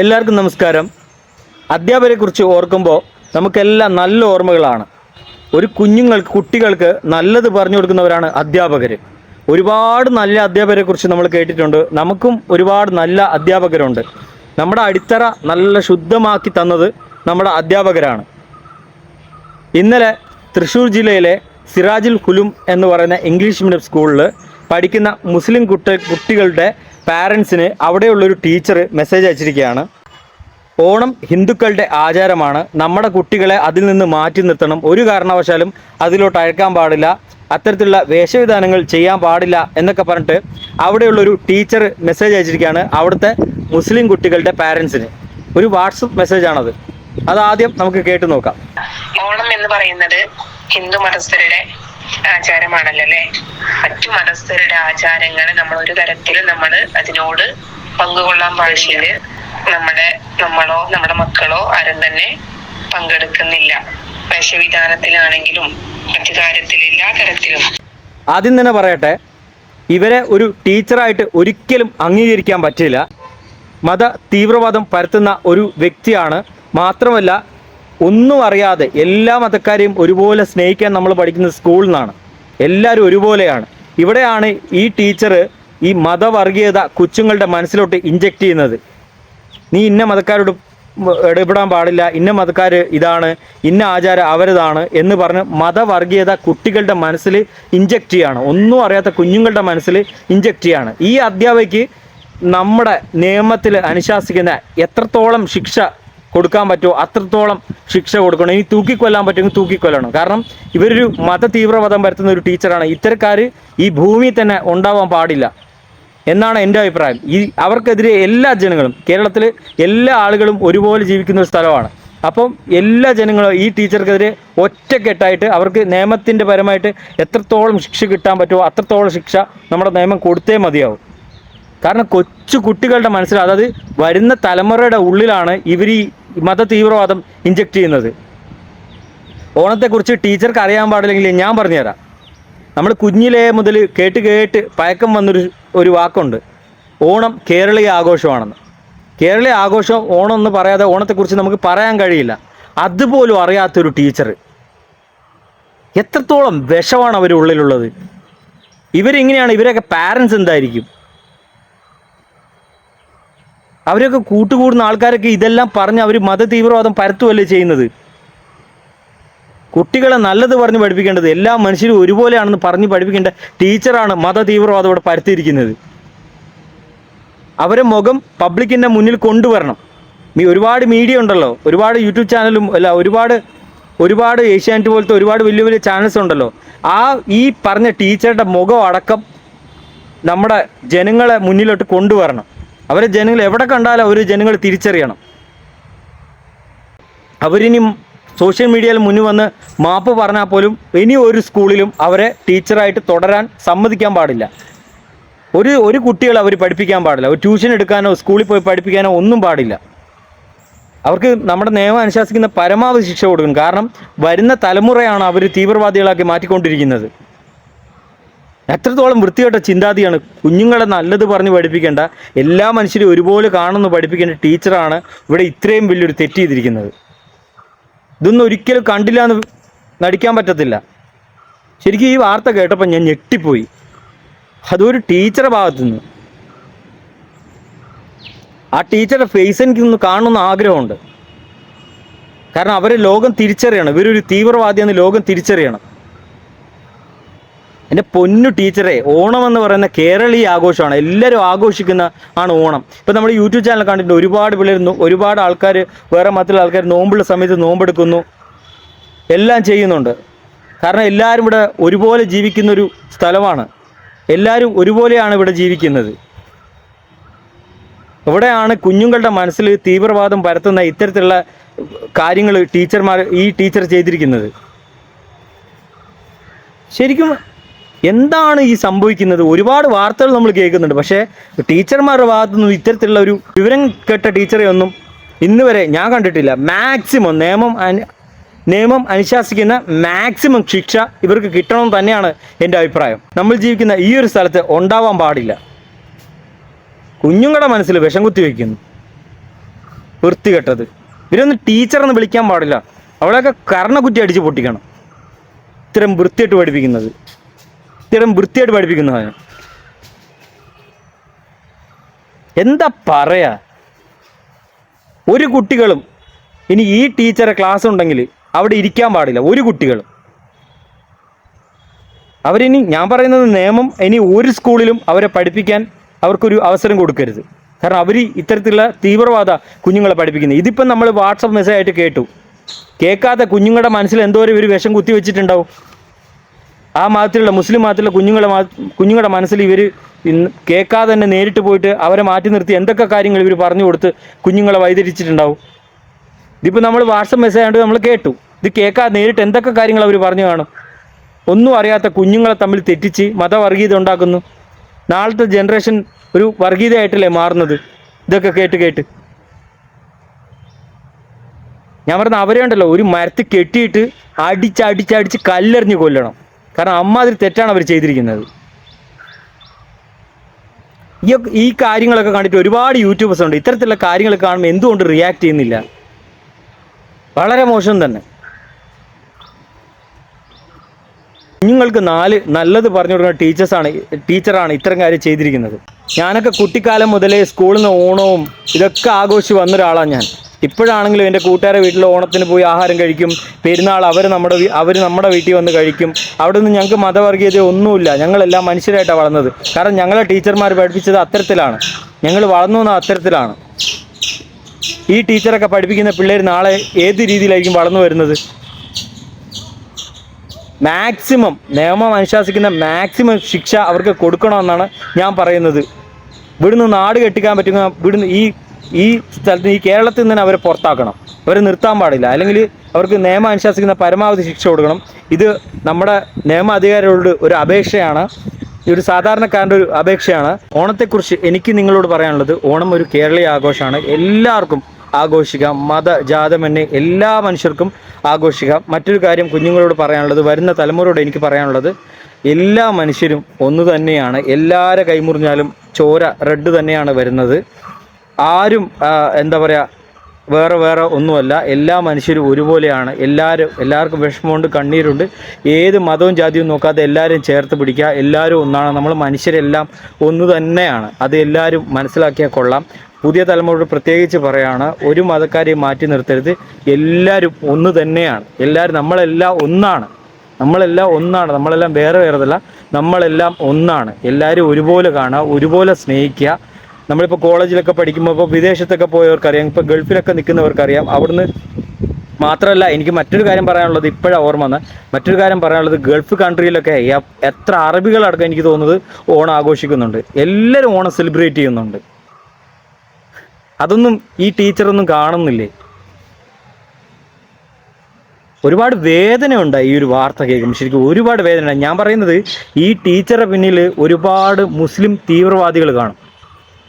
എല്ലാവർക്കും നമസ്കാരം. അധ്യാപകരെക്കുറിച്ച് ഓർക്കുമ്പോൾ നമുക്കെല്ലാം നല്ല ഓർമ്മകളാണ്. ഒരു കുഞ്ഞുങ്ങൾക്ക് കുട്ടികൾക്ക് നല്ലത് പറഞ്ഞു കൊടുക്കുന്നവരാണ് അധ്യാപകർ ഒരുപാട് നല്ല അധ്യാപകരെക്കുറിച്ച് നമ്മൾ കേട്ടിട്ടുണ്ട്. നമുക്കും ഒരുപാട് നല്ല അധ്യാപകരുണ്ട്. നമ്മുടെ അടിത്തറ നല്ല ശുദ്ധമാക്കി തന്നത് നമ്മുടെ അധ്യാപകരാണ്. ഇന്നലെ തൃശ്ശൂർ ജില്ലയിലെ സിറാജുൽ ഹുലും എന്ന് പറയുന്ന ഇംഗ്ലീഷ് മീഡിയം സ്കൂളിൽ പഠിക്കുന്ന മുസ്ലിം കുട്ടി കുട്ടികളുടെ പാരൻസിന് അവിടെയുള്ളൊരു ടീച്ചർ മെസ്സേജ് അയച്ചിരിക്കുകയാണ്. ഓണം ഹിന്ദുക്കളുടെ ആചാരമാണ്. നമ്മുടെ കുട്ടികളെ അതിൽ നിന്ന് മാറ്റി നിർത്തണം. ഒരു കാരണവശാലും അതിലോട്ട് അഴക്കാൻ പാടില്ല. അത്തരത്തിലുള്ള വേഷവിധാനങ്ങൾ ചെയ്യാൻ പാടില്ല എന്നൊക്കെ പറഞ്ഞിട്ട് അവിടെയുള്ളൊരു ടീച്ചർ മെസ്സേജ് അയച്ചിരിക്കുകയാണ് അവിടുത്തെ മുസ്ലിം കുട്ടികളുടെ പാരൻസിന്. ഒരു വാട്സപ്പ് മെസ്സേജാണത്. ആദ്യം നമുക്ക് കേട്ടു നോക്കാം. ഓണം എന്ന് പറയുന്നത് ഹിന്ദു മതസ്ഥരുടെ ആചാരമാണല്ലോ അല്ലെ മറ്റു മതസ്ഥരുടെ ആചാരങ്ങൾ നമ്മൾ ഒരു തരത്തിൽ നമ്മൾ അതിനോട് പങ്കുകൊള്ളാൻ പാടില്ല. നമ്മുടെ നമ്മളോ നമ്മുടെ മക്കളോ ആരും തന്നെ പങ്കെടുക്കുന്നില്ല. വേഷവിധാനത്തിലാണെങ്കിലും മറ്റു കാര്യത്തിൽ എല്ലാ തരത്തിലും. ആദ്യം തന്നെ പറയട്ടെ ഇവരെ ഒരു ടീച്ചറായിട്ട് ഒരിക്കലും അംഗീകരിക്കാൻ പറ്റില്ല. മത തീവ്രവാദം പരത്തുന്ന ഒരു വ്യക്തിയാണ് മാത്രമല്ല ഒന്നും അറിയാതെ എല്ലാ മതക്കാരെയും ഒരുപോലെ സ്നേഹിക്കാൻ നമ്മൾ പഠിക്കുന്ന സ്കൂളിൽ നിന്നാണ് എല്ലാവരും ഒരുപോലെയാണ്. ഇവിടെയാണ് ഈ ടീച്ചർ ഈ മതവർഗീയത കൊച്ചുങ്ങളുടെ മനസ്സിലോട്ട് ഇഞ്ചെക്ട് ചെയ്യുന്നത്. നീ ഇന്ന മതക്കാരോട് ഇടപെടാൻ പാടില്ല ഇന്ന മതക്കാർ ഇതാണ് ഇന്ന ആചാരം അവരതാണ് എന്ന് പറഞ്ഞ് മതവർഗീയത കുട്ടികളുടെ മനസ്സിൽ ഇഞ്ചെക്ട് ചെയ്യാണ്. ഒന്നും അറിയാത്ത കുഞ്ഞുങ്ങളുടെ മനസ്സിൽ ഇഞ്ചെക്ട് ചെയ്യാണ്. ഈ അധ്യാപകയ്ക്ക് നമ്മുടെ നിയമത്തിൽ അനുശാസിക്കുന്ന എത്രത്തോളം ശിക്ഷ കൊടുക്കാൻ പറ്റുമോ? അത്രത്തോളം ശിക്ഷ കൊടുക്കണം. ഇനി തൂക്കിക്കൊല്ലാൻ പറ്റുമെങ്കിൽ തൂക്കിക്കൊല്ലണം. കാരണം ഇവരൊരു മത തീവ്രവാദം പരത്തുന്ന ഒരു ടീച്ചറാണ്. ഇത്തരക്കാർ ഈ ഭൂമിയിൽ തന്നെ ഉണ്ടാവാൻ പാടില്ല എന്നാണ് എന്റെ അഭിപ്രായം. ഈ അവർക്കെതിരെ എല്ലാ ജനങ്ങളും കേരളത്തിൽ എല്ലാ ആളുകളും ഒരുപോലെ ജീവിക്കുന്ന ഒരു സ്ഥലമാണ്. അപ്പം എല്ലാ ജനങ്ങളും ഈ ടീച്ചർക്കെതിരെ ഒറ്റക്കെട്ടായിട്ട് അവർക്ക് നിയമത്തിന്റെ പരമായിട്ട് എത്രത്തോളം ശിക്ഷ കിട്ടാൻ പറ്റുമോ അത്രത്തോളം ശിക്ഷ നമ്മുടെ നിയമം കൊടുത്തേ മതിയാവും. കാരണം കൊച്ചു കുട്ടികളുടെ മനസ്സിൽ അതായത് വരുന്ന തലമുറയുടെ ഉള്ളിലാണ് ഇവർ ഈ മത തീവ്രവാദം ഇഞ്ചെക്ട് ചെയ്യുന്നത്. ഓണത്തെക്കുറിച്ച് ടീച്ചർക്ക് അറിയാൻ പാടില്ലെങ്കിൽ ഞാൻ പറഞ്ഞുതരാം. നമ്മൾ കുഞ്ഞിലേ മുതൽ കേട്ട് കേട്ട് പഴക്കം വന്നൊരു ഒരു വാക്കുണ്ട്. ഓണം കേരളീയ ആഘോഷമാണെന്ന്. കേരളീയ ആഘോഷം ഓണം എന്ന് പറയാതെ ഓണത്തെക്കുറിച്ച് നമുക്ക് പറയാൻ കഴിയില്ല. അതുപോലും അറിയാത്തൊരു ടീച്ചർ എത്രത്തോളം വിഷമാണ് അവരുള്ളിലുള്ളത് ഇവരിങ്ങനെയാണ് ഇവരൊക്കെ പാരൻസ് എന്തായിരിക്കും? അവരൊക്കെ കൂട്ടുകൂടുന്ന ആൾക്കാരൊക്കെ ഇതെല്ലാം പറഞ്ഞ് അവർ മത തീവ്രവാദം ചെയ്യുന്നത്? കുട്ടികളെ നല്ലത് പറഞ്ഞ് പഠിപ്പിക്കേണ്ടത് എല്ലാ മനുഷ്യരും ഒരുപോലെയാണെന്ന് പറഞ്ഞ് പഠിപ്പിക്കേണ്ട ടീച്ചറാണ് മത തീവ്രവാദം ഇവിടെ പരത്തിയിരിക്കുന്നത്. അവരെ മുഖം പബ്ലിക്കിന്റെ മുന്നിൽ കൊണ്ടുവരണം. ഈ ഒരുപാട് മീഡിയ ഉണ്ടല്ലോ ഒരുപാട് യൂട്യൂബ് ചാനലും അല്ല ഒരുപാട് ഒരുപാട് ഏഷ്യാനെറ്റ് പോലത്തെ ഒരുപാട് വലിയ വലിയ ചാനൽസ് ഉണ്ടല്ലോ. ആ ഈ പറഞ്ഞ ടീച്ചറുടെ മുഖം അടക്കം നമ്മുടെ ജനങ്ങളെ മുന്നിലോട്ട് കൊണ്ടുവരണം. അവരെ ജനങ്ങൾ എവിടെ കണ്ടാലും അവർ ജനങ്ങൾ തിരിച്ചറിയണം. അവരിനി സോഷ്യൽ മീഡിയയിൽ മുന്നിൽ വന്ന് മാപ്പ് പറഞ്ഞാൽ പോലും ഇനി ഒരു സ്കൂളിലും അവരെ ടീച്ചറായിട്ട് തുടരാൻ സമ്മതിക്കാൻ പാടില്ല. ഒരു ഒരു കുട്ടികളെ അവർ പഠിപ്പിക്കാൻ പാടില്ല. ഒരു ട്യൂഷൻ എടുക്കാനോ സ്കൂളിൽ പോയി പഠിപ്പിക്കാനോ ഒന്നും പാടില്ല. അവർക്ക് നമ്മുടെ നിയമം അനുശാസിക്കുന്ന പരമാവധി ശിക്ഷ കൊടുക്കും കാരണം വരുന്ന തലമുറയാണ് അവർ തീവ്രവാദികളാക്കി മാറ്റിക്കൊണ്ടിരിക്കുന്നത്. എത്രത്തോളം വൃത്തികെട്ട ചിന്താതിയാണ്. കുഞ്ഞുങ്ങളെ നല്ലത് പറഞ്ഞ് പഠിപ്പിക്കേണ്ട എല്ലാ മനുഷ്യരും ഒരുപോലെ കാണുന്നു പഠിപ്പിക്കേണ്ട ടീച്ചറാണ് ഇവിടെ ഇത്രയും വലിയൊരു തെറ്റ് ചെയ്തിരിക്കുന്നത്. ഇതൊന്നും ഒരിക്കലും കണ്ടില്ല എന്ന് നടിക്കാൻ പറ്റത്തില്ല. ശരിക്കും ഈ വാർത്ത കേട്ടപ്പോൾ ഞാൻ ഞെട്ടിപ്പോയി. അതൊരു ടീച്ചറുടെ ഭാഗത്തു നിന്ന് ആ ടീച്ചറുടെ ഫേസ് എനിക്കൊന്ന് കാണണമെന്ന് ആഗ്രഹമുണ്ട്. കാരണം അവരെ ലോകം തിരിച്ചറിയണം. ഇവരൊരു തീവ്രവാദിയെന്ന് ലോകം തിരിച്ചറിയണം. എന്റെ പൊന്നു ടീച്ചറെ ഓണം എന്ന് പറയുന്ന കേരളീയ ആഘോഷമാണ്. എല്ലാവരും ആഘോഷിക്കുന്ന ആണ് ഓണം. ഇപ്പം നമ്മൾ യൂട്യൂബ് ചാനൽ കണ്ടിട്ട് ഒരുപാട് പിള്ളേർ ഒരുപാട് ആൾക്കാർ വേറെ മറ്റുള്ള ആൾക്കാർ നോമ്പുള്ള സമയത്ത് നോമ്പെടുക്കുന്നു. എല്ലാം ചെയ്യുന്നുണ്ട്. കാരണം എല്ലാവരും ഇവിടെ ഒരുപോലെ ജീവിക്കുന്ന ഒരു സ്ഥലമാണ്. എല്ലാവരും ഒരുപോലെയാണ് ഇവിടെ ജീവിക്കുന്നത്. ഇവിടെയാണ് കുഞ്ഞുങ്ങളുടെ മനസ്സിൽ തീവ്രവാദം പരത്തുന്ന ഇത്തരത്തിലുള്ള കാര്യങ്ങൾ ടീച്ചർമാർ ഈ ടീച്ചർ ചെയ്തിരിക്കുന്നത്. ശരിക്കും എന്താണ് ഈ സംഭവിക്കുന്നത്? ഒരുപാട് വാർത്തകൾ നമ്മൾ കേൾക്കുന്നുണ്ട്. പക്ഷേ ടീച്ചർമാരുടെ ഭാഗത്തുനിന്നും ഇത്തരത്തിലുള്ള ഒരു വിവരം കേട്ട ടീച്ചറെ ഒന്നും ഇന്ന് വരെ ഞാൻ കണ്ടിട്ടില്ല. മാക്സിമം നിയമം നിയമം അനുശാസിക്കുന്ന മാക്സിമം ശിക്ഷ ഇവർക്ക് കിട്ടണം തന്നെയാണ് എന്റെ അഭിപ്രായം. നമ്മൾ ജീവിക്കുന്ന ഈ ഒരു സ്ഥലത്ത് ഉണ്ടാവാൻ പാടില്ല. കുഞ്ഞുങ്ങളുടെ മനസ്സിൽ വിഷം കുത്തി വയ്ക്കുന്നു വൃത്തികെട്ടത്. ഇവരൊന്നും ടീച്ചറെന്ന് വിളിക്കാൻ പാടില്ല. അവളെയൊക്കെ കർണക്കുറ്റി അടിച്ച് പൊട്ടിക്കണം. ഇത്തരം വൃത്തിയിട്ട് പഠിപ്പിക്കുന്നത്. ഇത്തരം വൃത്തിയായിട്ട് പഠിപ്പിക്കുന്നതാണ് എന്താ പറയാ? ഒരു കുട്ടികളും ഇനി ഈ ടീച്ചറെ ക്ലാസ് ഉണ്ടെങ്കിൽ അവിടെ ഇരിക്കാൻ പാടില്ല ഒരു കുട്ടികളും. അവരിനി ഞാൻ പറയുന്നത് നിയമം ഇനി ഒരു സ്കൂളിലും അവരെ പഠിപ്പിക്കാൻ അവർക്കൊരു അവസരം കൊടുക്കരുത്. കാരണം അവർ ഇത്തരത്തിലുള്ള തീവ്രവാദ കുഞ്ഞുങ്ങളെ പഠിപ്പിക്കുന്നത്. ഇതിപ്പം നമ്മൾ വാട്സപ്പ് മെസ്സേജ് ആയിട്ട് കേട്ടു. കേൾക്കാത്ത കുഞ്ഞുങ്ങളുടെ മനസ്സിൽ എന്തോരം ഒരു വിഷം കുത്തി വെച്ചിട്ടുണ്ടാവും? ആ മതത്തിലുള്ള മുസ്ലിം മതത്തിലുള്ള കുഞ്ഞുങ്ങളെ കുഞ്ഞുങ്ങളുടെ മനസ്സിൽ ഇവർ കേൾക്കാതെ തന്നെ നേരിട്ട് പോയിട്ട് അവരെ മാറ്റി നിർത്തി എന്തൊക്കെ കാര്യങ്ങൾ ഇവർ പറഞ്ഞു കൊടുത്ത് കുഞ്ഞുങ്ങളെ വൈതരിച്ചിട്ടുണ്ടാവും. ഇതിപ്പോൾ നമ്മൾ വാട്സപ്പ് മെസ്സേജ് ആയിട്ട് നമ്മൾ കേട്ടു. ഇത് കേൾക്കാതെ നേരിട്ട് എന്തൊക്കെ കാര്യങ്ങൾ അവർ പറഞ്ഞു കാണും. ഒന്നും അറിയാത്ത കുഞ്ഞുങ്ങളെ തമ്മിൽ തെറ്റിച്ച് മതവർഗീയത ഉണ്ടാക്കുന്നു. നാളത്തെ ജനറേഷൻ ഒരു വർഗീയതയായിട്ടല്ലേ മാറുന്നത്? ഇതൊക്കെ കേട്ട് കേട്ട്. ഞാൻ പറഞ്ഞ അവരെ ഉണ്ടല്ലോ ഒരു മരത്തിൽ കെട്ടിയിട്ട് അടിച്ചടിച്ചടിച്ച് അടിച്ച് അടിച്ച് കല്ലെറിഞ്ഞ് കൊല്ലണം. കാരണം അമ്മാതിരി തെറ്റാണ് അവർ ചെയ്തിരിക്കുന്നത്. ഈ ഈ കാര്യങ്ങളൊക്കെ കണ്ടിട്ട് ഒരുപാട് യൂട്യൂബേഴ്സ് ഉണ്ട്. ഇത്തരത്തിലുള്ള കാര്യങ്ങൾ കാണുമ്പോൾ എന്തുകൊണ്ട് റിയാക്ട് ചെയ്യുന്നില്ല? വളരെ മോശം തന്നെ. കുഞ്ഞുങ്ങൾക്ക് നാല് നല്ലത് പറഞ്ഞു കൊടുക്കുന്ന ടീച്ചേഴ്സാണ് ടീച്ചറാണ് ഇത്തരം കാര്യം ചെയ്തിരിക്കുന്നത്. ഞാനൊക്കെ കുട്ടിക്കാലം മുതലേ സ്കൂളിൽ നിന്ന് ഓണവും ഇതൊക്കെ ആഘോഷിച്ച് വന്ന ഒരാളാണ് ഞാൻ. ഇപ്പോഴാണെങ്കിലും എന്റെ കൂട്ടുകാരെ വീട്ടിൽ ഓണത്തിന് പോയി ആഹാരം കഴിക്കും. പെരുന്നാൾ അവർ നമ്മുടെ അവർ നമ്മുടെ വീട്ടിൽ വന്ന് കഴിക്കും. അവിടെ നിന്ന് ഞങ്ങൾക്ക് മതവർഗീയത ഒന്നുമില്ല. ഞങ്ങളെല്ലാം മനുഷ്യരായിട്ടാണ് വളർന്നത്. കാരണം ഞങ്ങളെ ടീച്ചർമാർ പഠിപ്പിച്ചത് അത്തരത്തിലാണ്. ഞങ്ങൾ വളർന്നു വന്ന അത്തരത്തിലാണ്. ഈ ടീച്ചറൊക്കെ പഠിപ്പിക്കുന്ന പിള്ളേർ നാളെ ഏത് രീതിയിലായിരിക്കും വളർന്നു വരുന്നത്? മാക്സിമം നിയമം അനുശാസിക്കുന്ന മാക്സിമം ശിക്ഷ അവർക്ക് കൊടുക്കണമെന്നാണ് ഞാൻ പറയുന്നത്. ഇവിടുന്ന് നാട് കെട്ടിക്കാൻ പറ്റുന്ന ഇവിടുന്ന് ഈ ഈ സ്ഥലത്ത് ഈ കേരളത്തിൽ നിന്ന് അവരെ പുറത്താക്കണം. അവരെ നിർത്താൻ പാടില്ല. അല്ലെങ്കിൽ അവർക്ക് നിയമം അനുശാസിക്കുന്ന പരമാവധി ശിക്ഷ കൊടുക്കണം. ഇത് നമ്മുടെ നിയമ അധികാരികളോട് ഒരു അപേക്ഷയാണ്. ഒരു സാധാരണക്കാരന്റെ ഒരു അപേക്ഷയാണ്. ഓണത്തെക്കുറിച്ച് എനിക്ക് നിങ്ങളോട് പറയാനുള്ളത് ഓണം ഒരു കേരളീയ ആഘോഷമാണ്. എല്ലാവർക്കും ആഘോഷിക്കാം. മത ജാതമെന്നെ എല്ലാ മനുഷ്യർക്കും ആഘോഷിക്കാം. മറ്റൊരു കാര്യം കുഞ്ഞുങ്ങളോട് പറയാനുള്ളത് വരുന്ന തലമുറയോട് എനിക്ക് പറയാനുള്ളത് എല്ലാ മനുഷ്യരും ഒന്ന് തന്നെയാണ്. എല്ലാവരെ കൈമുറിഞ്ഞാലും ചോര റെഡ് തന്നെയാണ് വരുന്നത്. ആരും എന്താ പറയുക വേറെ വേറെ ഒന്നുമല്ല. എല്ലാ മനുഷ്യരും ഒരുപോലെയാണ്. എല്ലാവരും എല്ലാവർക്കും വിഷമമുണ്ട് കണ്ണീരുണ്ട്. ഏത് മതവും ജാതിയും നോക്കാതെ എല്ലാവരും ചേർത്ത് പിടിക്കുക. എല്ലാവരും ഒന്നാണ്. നമ്മൾ മനുഷ്യരെല്ലാം ഒന്ന് തന്നെയാണ്. അത് എല്ലാവരും മനസ്സിലാക്കിയാൽ കൊള്ളാം. പുതിയ തലമുറയോട് പ്രത്യേകിച്ച് പറയാണ് ഒരു മതക്കാരെയും മാറ്റി നിർത്തരുത്. എല്ലാവരും ഒന്ന് തന്നെയാണ്. എല്ലാവരും നമ്മളെല്ലാം ഒന്നാണ്. നമ്മളെല്ലാം ഒന്നാണ്. നമ്മളെല്ലാം വേറെ വേറെതല്ല. നമ്മളെല്ലാം ഒന്നാണ്. എല്ലാവരും ഒരുപോലെ കാണുക ഒരുപോലെ സ്നേഹിക്കുക. നമ്മളിപ്പോൾ കോളേജിലൊക്കെ പഠിക്കുമ്പോൾ ഇപ്പോൾ വിദേശത്തൊക്കെ പോയവർക്കറിയാം ഇപ്പോൾ ഗൾഫിലൊക്കെ നിൽക്കുന്നവർക്കറിയാം. അവിടുന്ന് മാത്രമല്ല എനിക്ക് മറ്റൊരു കാര്യം പറയാനുള്ളത് ഇപ്പോഴാണ് ഓർമ്മ വന്നത് മറ്റൊരു കാര്യം പറയാനുള്ളത് ഗൾഫ് കൺട്രിയിലൊക്കെ എത്ര അറബികളടക്കം എനിക്ക് തോന്നുന്നത് ഓണം ആഘോഷിക്കുന്നുണ്ട്. എല്ലാവരും ഓണം സെലിബ്രേറ്റ് ചെയ്യുന്നുണ്ട്. അതൊന്നും ഈ ടീച്ചറൊന്നും കാണുന്നില്ലേ? ഒരുപാട് വേദനയുണ്ട് ഈ ഒരു വാർത്ത കേൾക്കുമ്പോൾ ശരിക്കും ഒരുപാട് വേദന ഞാൻ പറയുന്നത് ഈ ടീച്ചറെ പിന്നിൽ ഒരുപാട് മുസ്ലിം തീവ്രവാദികൾ കാണും.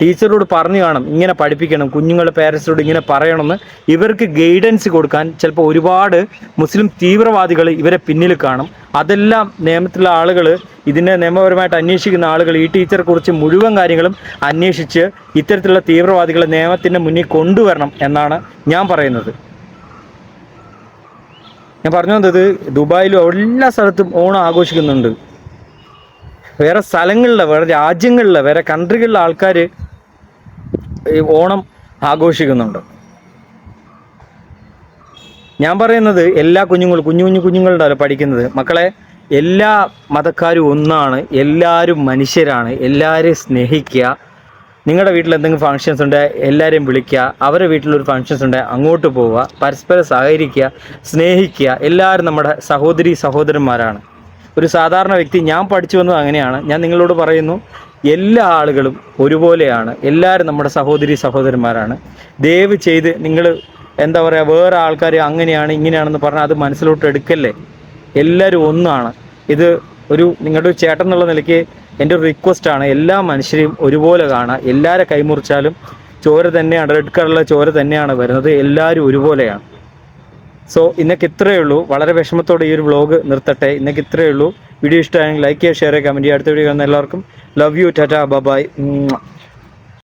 ടീച്ചറോട് പറഞ്ഞു കാണും ഇങ്ങനെ പഠിപ്പിക്കണം കുഞ്ഞുങ്ങളുടെ പേരൻസിനോട് ഇങ്ങനെ പറയണമെന്ന്. ഇവർക്ക് ഗൈഡൻസ് കൊടുക്കാൻ ചിലപ്പോൾ ഒരുപാട് മുസ്ലിം തീവ്രവാദികൾ ഇവരെ പിന്നിൽ കാണും. അതെല്ലാം നിയമത്തിലുള്ള ആളുകൾ ഇതിനെ നിയമപരമായിട്ട് അന്വേഷിക്കുന്ന ആളുകൾ ഈ ടീച്ചറെ കുറിച്ച് മുഴുവൻ കാര്യങ്ങളും അന്വേഷിച്ച് ഇത്തരത്തിലുള്ള തീവ്രവാദികളെ നിയമത്തിന്റെ മുന്നിൽ കൊണ്ടുവരണം എന്നാണ് ഞാൻ പറയുന്നത്. ഞാൻ പറഞ്ഞു വന്നത് ദുബായിലും എല്ലാ സ്ഥലത്തും ഓണം ആഘോഷിക്കുന്നുണ്ട്. വേറെ സ്ഥലങ്ങളിലെ വേറെ രാജ്യങ്ങളിലെ വേറെ കൺട്രികളിലെ ആൾക്കാർ ഈ ഓണം ആഘോഷിക്കുന്നുണ്ട്. ഞാൻ പറയുന്നത് എല്ലാ കുഞ്ഞുങ്ങളും കുഞ്ഞു കുഞ്ഞു കുഞ്ഞുങ്ങളുണ്ടല്ലോ പഠിക്കുന്നത്. മക്കളെ എല്ലാ മതക്കാരും ഒന്നാണ്. എല്ലാവരും മനുഷ്യരാണ്. എല്ലാവരെയും സ്നേഹിക്കുക. നിങ്ങളുടെ വീട്ടിൽ എന്തെങ്കിലും ഫങ്ഷൻസ് ഉണ്ട് എല്ലാവരെയും വിളിക്കുക. അവരുടെ വീട്ടിലൊരു ഫങ്ഷൻസ് ഉണ്ട് അങ്ങോട്ട് പോവുക. പരസ്പരം സഹകരിക്കുക സ്നേഹിക്കുക. എല്ലാവരും നമ്മുടെ സഹോദരി സഹോദരന്മാരാണ്. ഒരു സാധാരണ വ്യക്തി ഞാൻ പഠിച്ചു വന്നത് അങ്ങനെയാണ്. ഞാൻ നിങ്ങളോട് പറയുന്നു എല്ലാ ആളുകളും ഒരുപോലെയാണ്. എല്ലാവരും നമ്മുടെ സഹോദരി സഹോദരന്മാരാണ്. ദയവ് ചെയ്ത് നിങ്ങൾ എന്താ പറയുക വേറെ ആൾക്കാർ അങ്ങനെയാണ് ഇങ്ങനെയാണെന്ന് പറഞ്ഞാൽ അത് മനസ്സിലോട്ട് എടുക്കല്ലേ? എല്ലാവരും ഒന്നാണ്. ഇത് ഒരു നിങ്ങളുടെ ഒരു ചേട്ടൻ എന്നുള്ള നിലയ്ക്ക് എന്റെ ഒരു റിക്വസ്റ്റ് ആണ്. എല്ലാ മനുഷ്യരെയും ഒരുപോലെ കാണുക എല്ലാവരെ കൈമുറിച്ചാലും ചോര തന്നെയാണ് റെഡ് കളറിലെ ചോര തന്നെയാണ് വരുന്നത്. എല്ലാവരും ഒരുപോലെയാണ്. സോ ഇന്നൊക്കെ ഇത്രയേ ഉള്ളൂ. വളരെ വിഷമത്തോടെ ഈ ഒരു വ്ളോഗ് നിർത്തട്ടെ. ഇന്നൊക്കെ ഇത്രയേ ഉള്ളൂ. വീഡിയോ ഇഷ്ടമായെങ്കിൽ ലൈക്ക് ചെയ്യുക ഷെയർ ചെയ്യുക കമന്റ് ചെയ്യുക. അടുത്ത വീഡിയോ കാണുന്ന എല്ലാവർക്കും. Love you Tata bye-bye